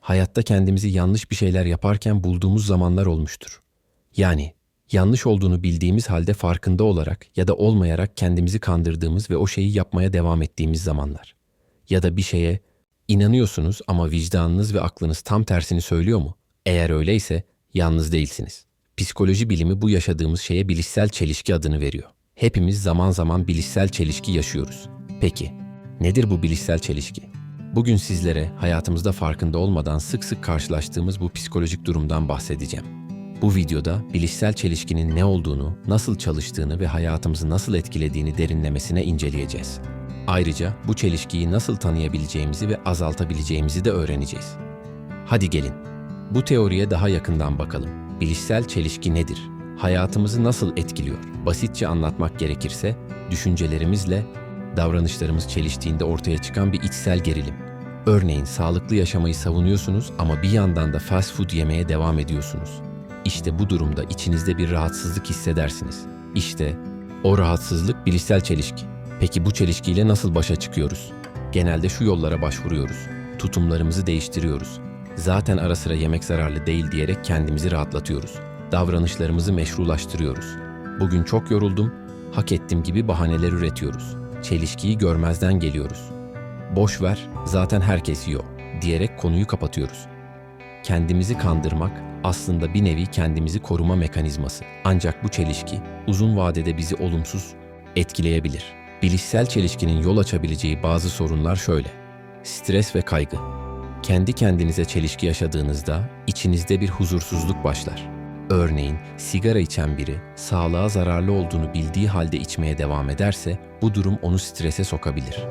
hayatta kendimizi yanlış bir şeyler yaparken bulduğumuz zamanlar olmuştur. Yani yanlış olduğunu bildiğimiz halde farkında olarak ya da olmayarak kendimizi kandırdığımız ve o şeyi yapmaya devam ettiğimiz zamanlar. Ya da bir şeye inanıyorsunuz ama vicdanınız ve aklınız tam tersini söylüyor mu? Eğer öyleyse yalnız değilsiniz. Psikoloji bilimi bu yaşadığımız şeye bilişsel çelişki adını veriyor. Hepimiz zaman zaman bilişsel çelişki yaşıyoruz. Peki, nedir bu bilişsel çelişki? Bugün sizlere hayatımızda farkında olmadan sık sık karşılaştığımız bu psikolojik durumdan bahsedeceğim. Bu videoda bilişsel çelişkinin ne olduğunu, nasıl çalıştığını ve hayatımızı nasıl etkilediğini derinlemesine inceleyeceğiz. Ayrıca bu çelişkiyi nasıl tanıyabileceğimizi ve azaltabileceğimizi de öğreneceğiz. Hadi gelin. Bu teoriye daha yakından bakalım. Bilişsel çelişki nedir? Hayatımızı nasıl etkiliyor? Basitçe anlatmak gerekirse, düşüncelerimizle davranışlarımız çeliştiğinde ortaya çıkan bir içsel gerilim. Örneğin sağlıklı yaşamayı savunuyorsunuz ama bir yandan da fast food yemeye devam ediyorsunuz. İşte bu durumda içinizde bir rahatsızlık hissedersiniz. İşte o rahatsızlık bilişsel çelişki. Peki bu çelişkiyle nasıl başa çıkıyoruz? Genelde şu yollara başvuruyoruz. Tutumlarımızı değiştiriyoruz. Zaten ara sıra yemek zararlı değil diyerek kendimizi rahatlatıyoruz. Davranışlarımızı meşrulaştırıyoruz. Bugün çok yoruldum, hak ettim gibi bahaneler üretiyoruz. Çelişkiyi görmezden geliyoruz. Boş ver, zaten herkes yiyor diyerek konuyu kapatıyoruz. Kendimizi kandırmak aslında bir nevi kendimizi koruma mekanizması. Ancak bu çelişki uzun vadede bizi olumsuz etkileyebilir. Bilişsel çelişkinin yol açabileceği bazı sorunlar şöyle. Stres ve kaygı. Kendi kendinize çelişki yaşadığınızda içinizde bir huzursuzluk başlar. Örneğin sigara içen biri sağlığa zararlı olduğunu bildiği halde içmeye devam ederse bu durum onu strese sokabilir.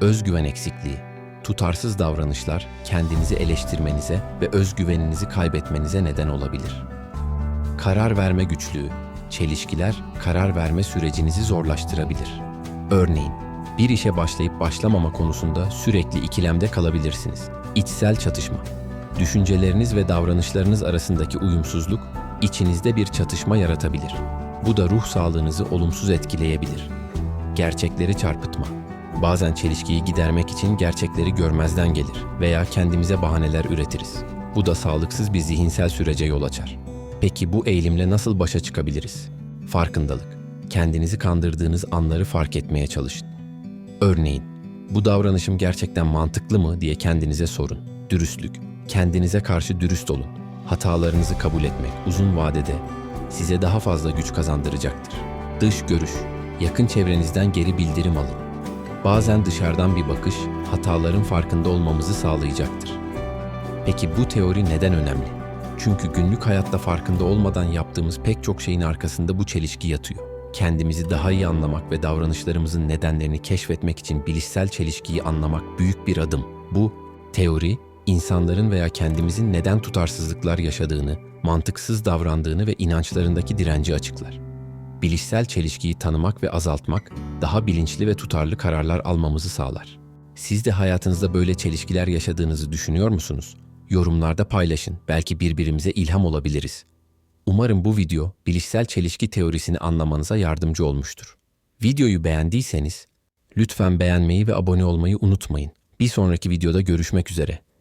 Özgüven eksikliği, tutarsız davranışlar kendinizi eleştirmenize ve özgüveninizi kaybetmenize neden olabilir. Karar verme güçlüğü, çelişkiler karar verme sürecinizi zorlaştırabilir. Örneğin, bir işe başlayıp başlamama konusunda sürekli ikilemde kalabilirsiniz. İçsel çatışma, düşünceleriniz ve davranışlarınız arasındaki uyumsuzluk içinizde bir çatışma yaratabilir. Bu da ruh sağlığınızı olumsuz etkileyebilir. Gerçekleri çarpıtma. Bazen çelişkiyi gidermek için gerçekleri görmezden gelir veya kendimize bahaneler üretiriz. Bu da sağlıksız bir zihinsel sürece yol açar. Peki bu eğilimle nasıl başa çıkabiliriz? Farkındalık. Kendinizi kandırdığınız anları fark etmeye çalışın. Örneğin, bu davranışım gerçekten mantıklı mı diye kendinize sorun. Dürüstlük. Kendinize karşı dürüst olun. Hatalarınızı kabul etmek uzun vadede size daha fazla güç kazandıracaktır. Dış görüş. Yakın çevrenizden geri bildirim alın. Bazen dışarıdan bir bakış hataların farkında olmamızı sağlayacaktır. Peki bu teori neden önemli? Çünkü günlük hayatta farkında olmadan yaptığımız pek çok şeyin arkasında bu çelişki yatıyor. Kendimizi daha iyi anlamak ve davranışlarımızın nedenlerini keşfetmek için bilişsel çelişkiyi anlamak büyük bir adım. Bu teori insanların veya kendimizin neden tutarsızlıklar yaşadığını, mantıksız davrandığını ve inançlarındaki direnci açıklar. Bilişsel çelişkiyi tanımak ve azaltmak daha bilinçli ve tutarlı kararlar almamızı sağlar. Siz de hayatınızda böyle çelişkiler yaşadığınızı düşünüyor musunuz? Yorumlarda paylaşın. Belki birbirimize ilham olabiliriz. Umarım bu video bilişsel çelişki teorisini anlamanıza yardımcı olmuştur. Videoyu beğendiyseniz lütfen beğenmeyi ve abone olmayı unutmayın. Bir sonraki videoda görüşmek üzere.